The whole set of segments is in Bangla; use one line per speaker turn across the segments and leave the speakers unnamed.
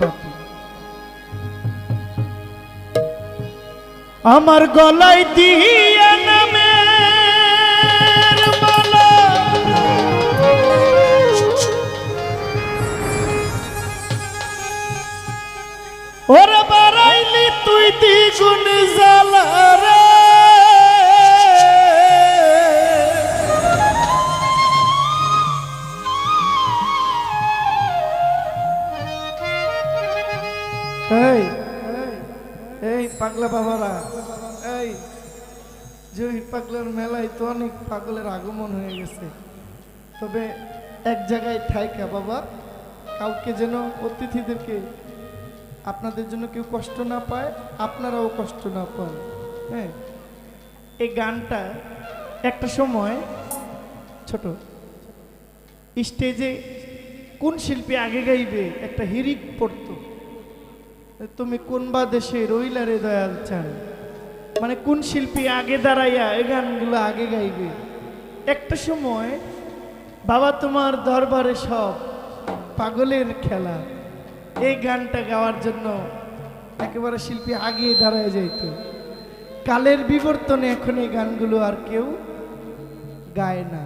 বাকি আমার গলায় দিয়ে ওরে বাড়াইলি তুই দ্বিগুণ জ্বালা। পাগলা বাবারা। এই জহির পাগলার মেলায় তো অনেক পাগলের আগমন হয়ে গেছে। তবে এক জায়গায় ঠাইকা বাবা, কাউকে যেন অতিথিদেরকে আপনাদের জন্য কেউ কষ্ট না পায়, আপনারাও কষ্ট না পান। হ্যাঁ এই গানটা একটা সময় ছোট, স্টেজে কোন শিল্পী আগে গাইবে, একটা হিরিক পড়তো। তুমি কোন বা দেশে রইলারে দয়াল চান মানে কোন শিল্পী আগে দাঁড়াইয়া এই গানগুলো আগে গাইবে? একটা সময়, বাবা তোমার দরবারে সব পাগলের খেলা। এই গানটা গাওয়ার জন্য একেবারে শিল্পী আগে দাঁড়ায় যাইত। কালের বিবর্তনে এখন এই গানগুলো আর কেউ গায় না।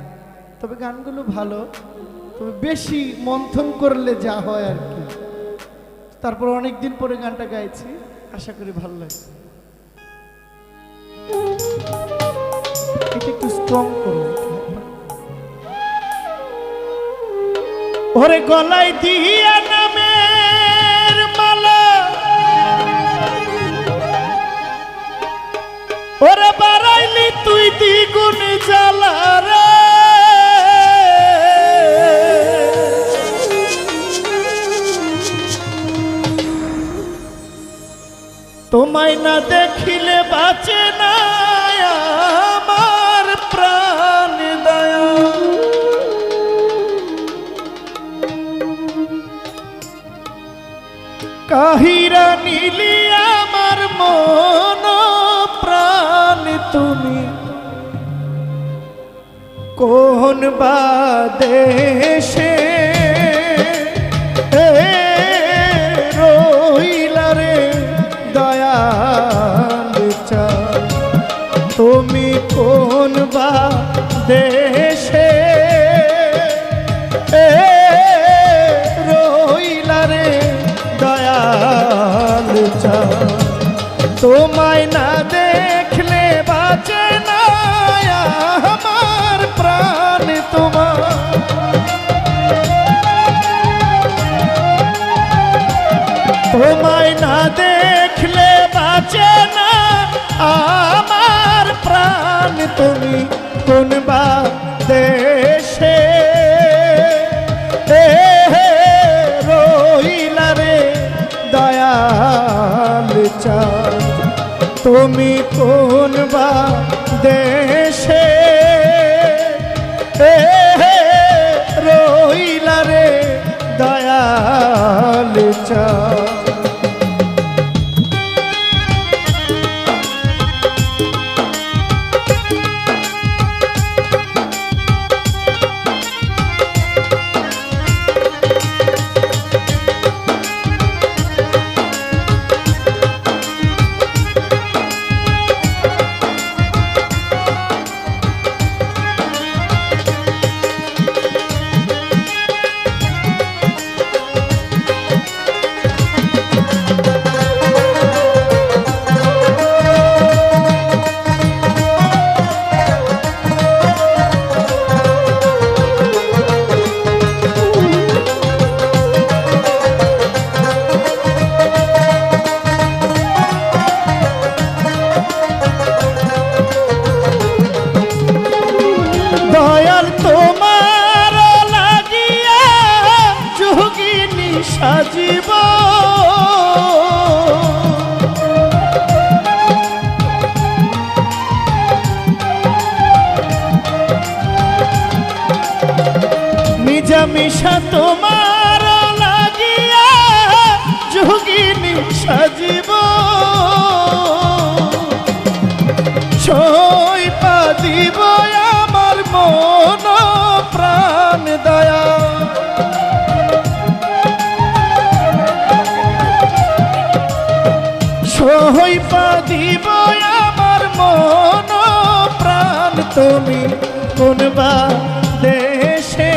তবে গানগুলো ভালো, তবে বেশি মন্থন করলে যা হয় আর কি। তারপর অনেকদিন পরে গানটা গাইছি। আশা করি ভালো লাগছে ওরে গলায় দিয়া নামের মালা। ওরে বাড়াইলি তুই দ্বিগুণ জ্বালা তোমায় না দেখিলে বাঁচে না আমার প্রাণ দয়া। কাহিরা নীলি আমার মন প্রাণ তুমি। কোন বা দেশে কোন বা দেশে এ রইলা রে দয়াল তোমায় না দেখলে বাঁচে না আমার প্রাণ তোমার। তোমায় না দেখলে বাঁচে না আমার প্রাণ তুমি কোন বা দেশে রইলা রে দয়াল চাঁদ তুমি কোন বা দেশে দয়াল তোমার লাগিয়া যোগিনী সাজিব। কোন বা দেশে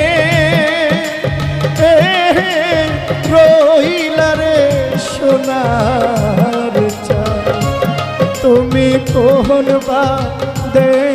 রইলা সোনার চা তুমি কোন বা দেশে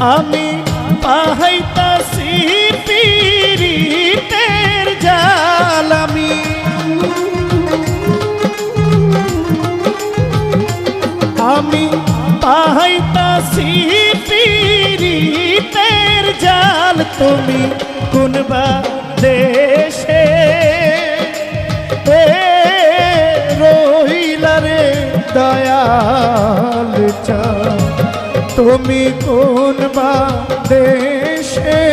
আমি পাহাইতাছি পীরিতের জাল আমি। আমি পাহাইতাছি পীরিতের জাল তুমি কোনবা তুমি কোন বা দেশে?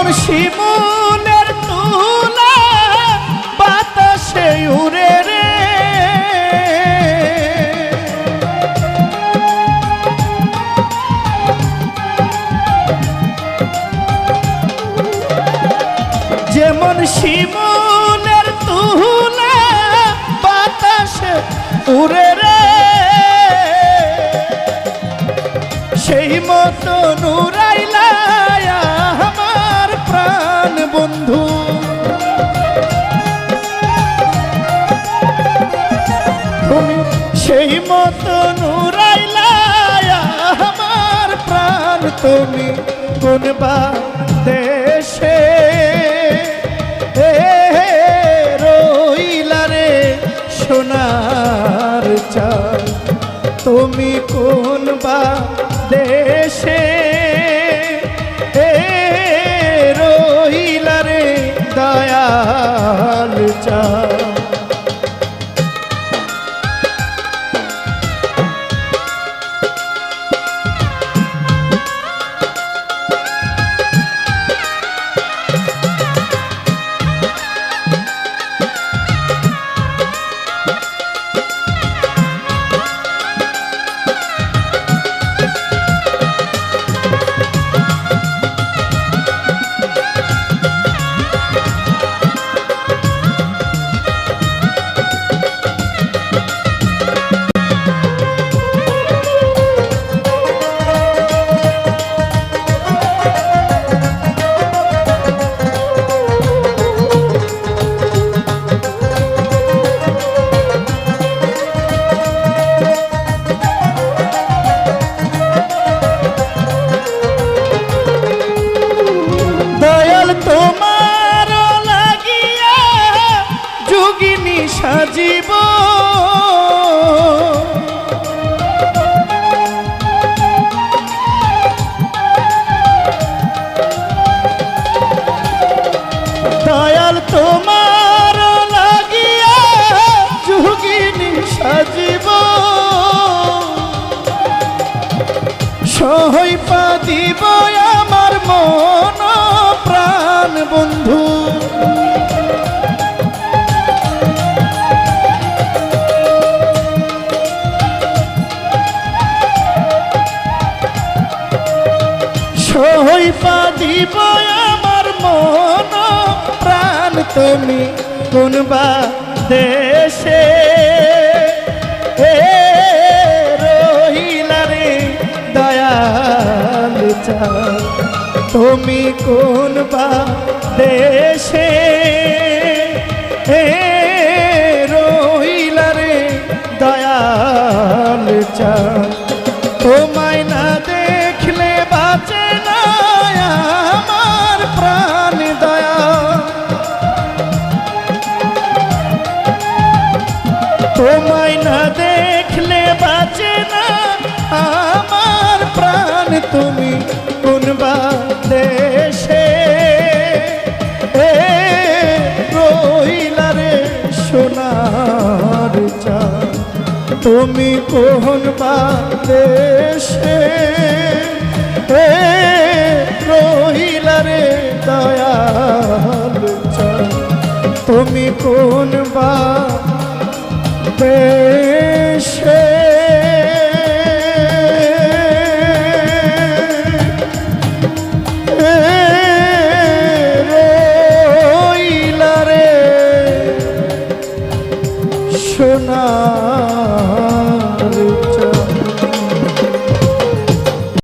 যেমন শিমুলের তুলা, বাতাসে উড়ে রে। যেমন শিমুলের তুলা, বাতাসে উড়ে রে। সেই মতো নুরাইলা তুমি কোন বা দেশে এ রইলা রে সোনার চাল তুমি কোন বা দেশে এ রহিলা রে দয়াল চা দিব আমার মন, প্রাণ তুমি কোন বা দেশে। এ রহিলা রে দয়াল তুমি কোন বা দেশে। হে রহিলা রে দয়াল চাঁদ। কোন বাদেশে হে রহিলা রে দয়াল তুমি কোন বা দেশে